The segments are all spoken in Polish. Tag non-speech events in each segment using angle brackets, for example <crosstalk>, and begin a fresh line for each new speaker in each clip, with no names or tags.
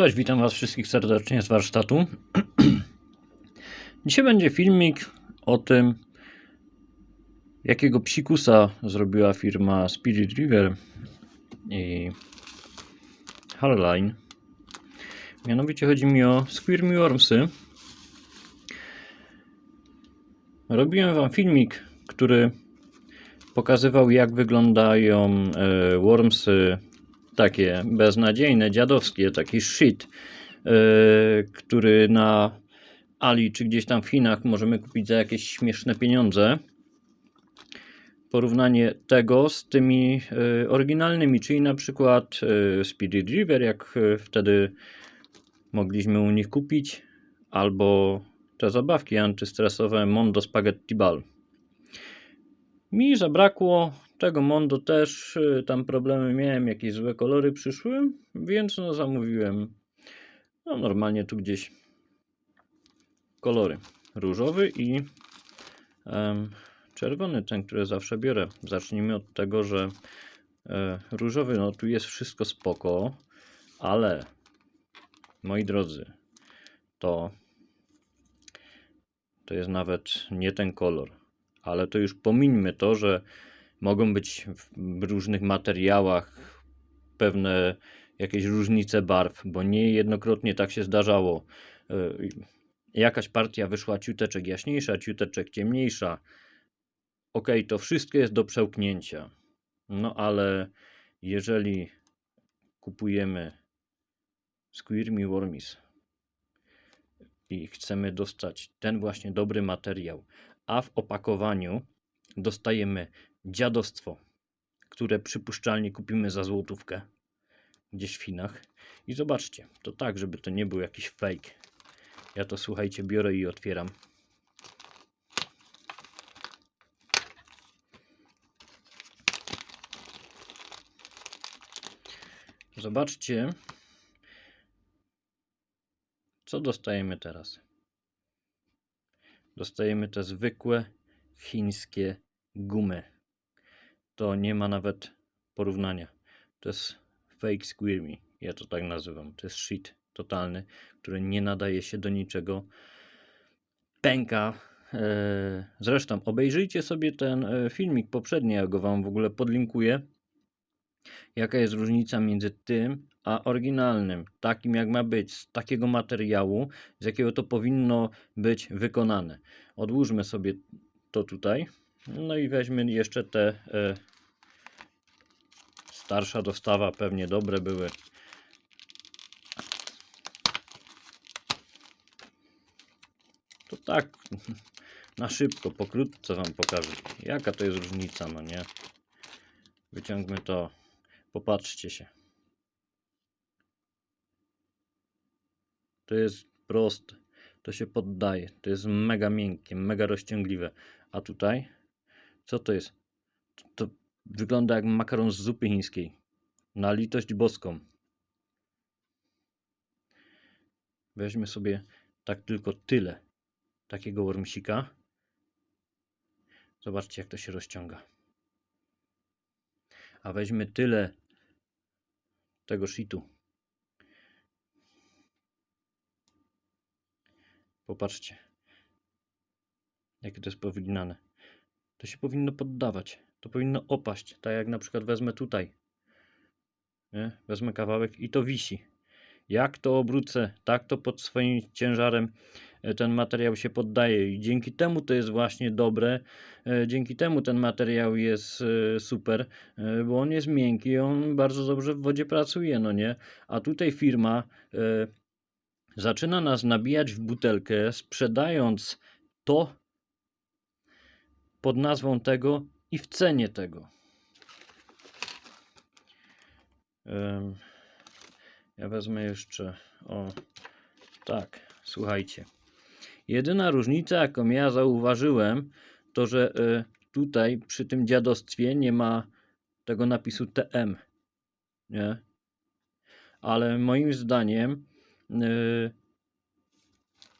Cześć, witam Was wszystkich serdecznie z warsztatu. <clears throat> Dzisiaj będzie filmik o tym, jakiego psikusa zrobiła firma Spirit River i Harline. Mianowicie chodzi mi o Squirmy Wormsy. Robiłem Wam filmik, który pokazywał jak wyglądają e, wormsy takie beznadziejne, dziadowskie, taki shit, yy, który na Ali czy gdzieś tam w Chinach możemy kupić za jakieś śmieszne pieniądze. Porównanie tego z tymi yy, oryginalnymi, czyli na przykład yy, Spirit River, jak wtedy mogliśmy u nich kupić, albo te zabawki antystresowe Mondo Spaghetti Ball. Mi zabrakło tego Mondo też, y, tam problemy miałem, jakieś złe kolory przyszły, więc no zamówiłem no normalnie tu gdzieś kolory. Różowy i em, czerwony, ten, który zawsze biorę. Zacznijmy od tego, że e, różowy, no tu jest wszystko spoko, ale moi drodzy, to to jest nawet nie ten kolor. Ale to już pomińmy to, że mogą być w różnych materiałach pewne jakieś różnice barw, bo niejednokrotnie tak się zdarzało. Y, Jakaś partia wyszła ciuteczek jaśniejsza, ciuteczek ciemniejsza. Ok, to wszystko jest do przełknięcia. No ale jeżeli kupujemy Squirmy Wormis i chcemy dostać ten właśnie dobry materiał, a w opakowaniu dostajemy dziadostwo, które przypuszczalnie kupimy za złotówkę gdzieś w Chinach. I zobaczcie, to tak, żeby to nie był jakiś fake. Ja to słuchajcie, biorę i otwieram. Zobaczcie, co dostajemy teraz. Dostajemy te zwykłe chińskie gumy. To nie ma nawet porównania. To jest fake squirmy. Ja to tak nazywam. To jest shit totalny, który nie nadaje się do niczego. Pęka. Eee, Zresztą obejrzyjcie sobie ten e, filmik poprzedni, ja go wam w ogóle podlinkuję. Jaka jest różnica między tym a oryginalnym, takim jak ma być, z takiego materiału, z jakiego to powinno być wykonane. Odłóżmy sobie to tutaj. No i weźmy jeszcze te e, starsza dostawa, pewnie dobre były. To tak, na szybko, pokrótce Wam pokażę, jaka to jest różnica, no nie? Wyciągmy to, popatrzcie się. To jest proste, to się poddaje, to jest mega miękkie, mega rozciągliwe. A tutaj, co to jest? To, to wygląda jak makaron z zupy chińskiej. Na litość boską. Weźmy sobie tak tylko tyle takiego wormsika. Zobaczcie, jak to się rozciąga. A weźmy tyle tego shitu. Popatrzcie, jakie to jest powyginane. To się powinno poddawać. To powinno opaść. Tak jak na przykład wezmę tutaj. Nie? Wezmę kawałek i to wisi. Jak to obrócę, tak to pod swoim ciężarem e, ten materiał się poddaje i dzięki temu to jest właśnie dobre. e, Dzięki temu ten materiał jest e, super, bo on jest miękki, on bardzo dobrze w wodzie pracuje, no nie? A tutaj firma zaczyna nas nabijać w butelkę, sprzedając to pod nazwą tego i w cenie tego. Ja wezmę jeszcze. O, tak, słuchajcie. Jedyna różnica, jaką ja zauważyłem, to że e, tutaj przy tym dziadostwie nie ma tego napisu TM. Nie? Ale moim zdaniem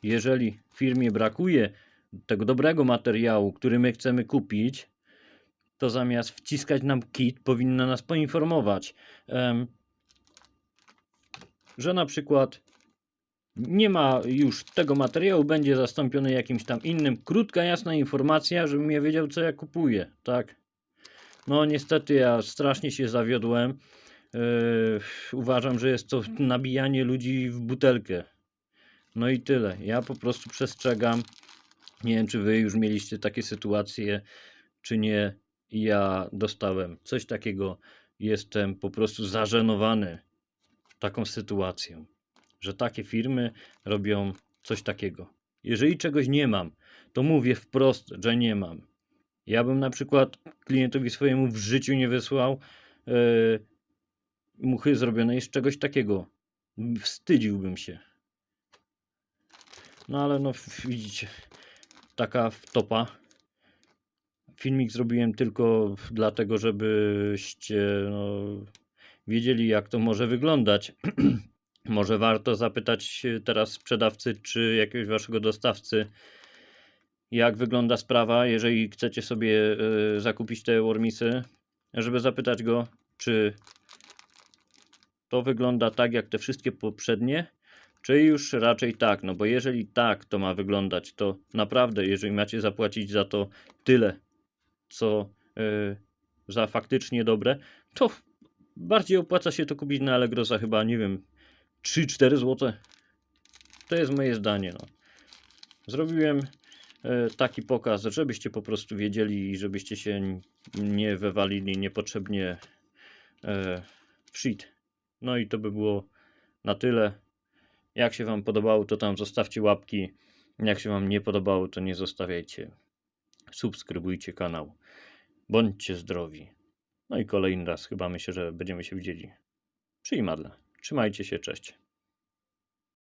jeżeli firmie brakuje tego dobrego materiału, który my chcemy kupić, to zamiast wciskać nam kit, powinna nas poinformować, że na przykład nie ma już tego materiału, będzie zastąpiony jakimś tam innym. Krótka, jasna informacja, żebym ja wiedział, co ja kupuję, tak? No niestety ja strasznie się zawiodłem. Yy, uważam, że jest to nabijanie ludzi w butelkę. No i tyle. Ja po prostu przestrzegam. Nie wiem, czy wy już mieliście takie sytuacje, czy nie. Ja dostałem coś takiego. Jestem po prostu zażenowany taką sytuacją, że takie firmy robią coś takiego. Jeżeli czegoś nie mam, to mówię wprost, że nie mam. Ja bym na przykład klientowi swojemu w życiu nie wysłał yy, muchy zrobionej z czegoś takiego. Wstydziłbym się. No ale no widzicie, taka wtopa. Filmik zrobiłem tylko dlatego, żebyście no, wiedzieli, jak to może wyglądać. <clears throat> może warto zapytać teraz sprzedawcy czy jakiegoś waszego dostawcy, jak wygląda sprawa, jeżeli chcecie sobie y, zakupić te wormisy, żeby zapytać go, czy to wygląda tak jak te wszystkie poprzednie, czy już raczej tak, no bo jeżeli tak to ma wyglądać, to naprawdę, jeżeli macie zapłacić za to tyle, co y, za faktycznie dobre, to bardziej opłaca się to kupić na Allegro za chyba, nie wiem, 3-4 zł. To jest moje zdanie. No. Zrobiłem e, taki pokaz, żebyście po prostu wiedzieli i żebyście się nie wywalili niepotrzebnie e, w. No i to by było na tyle. Jak się Wam podobało, to tam zostawcie łapki. Jak się Wam nie podobało, to nie zostawiajcie. Subskrybujcie kanał. Bądźcie zdrowi. No i kolejny raz chyba myślę, że będziemy się widzieli przy Imadle. Trzymajcie się, cześć.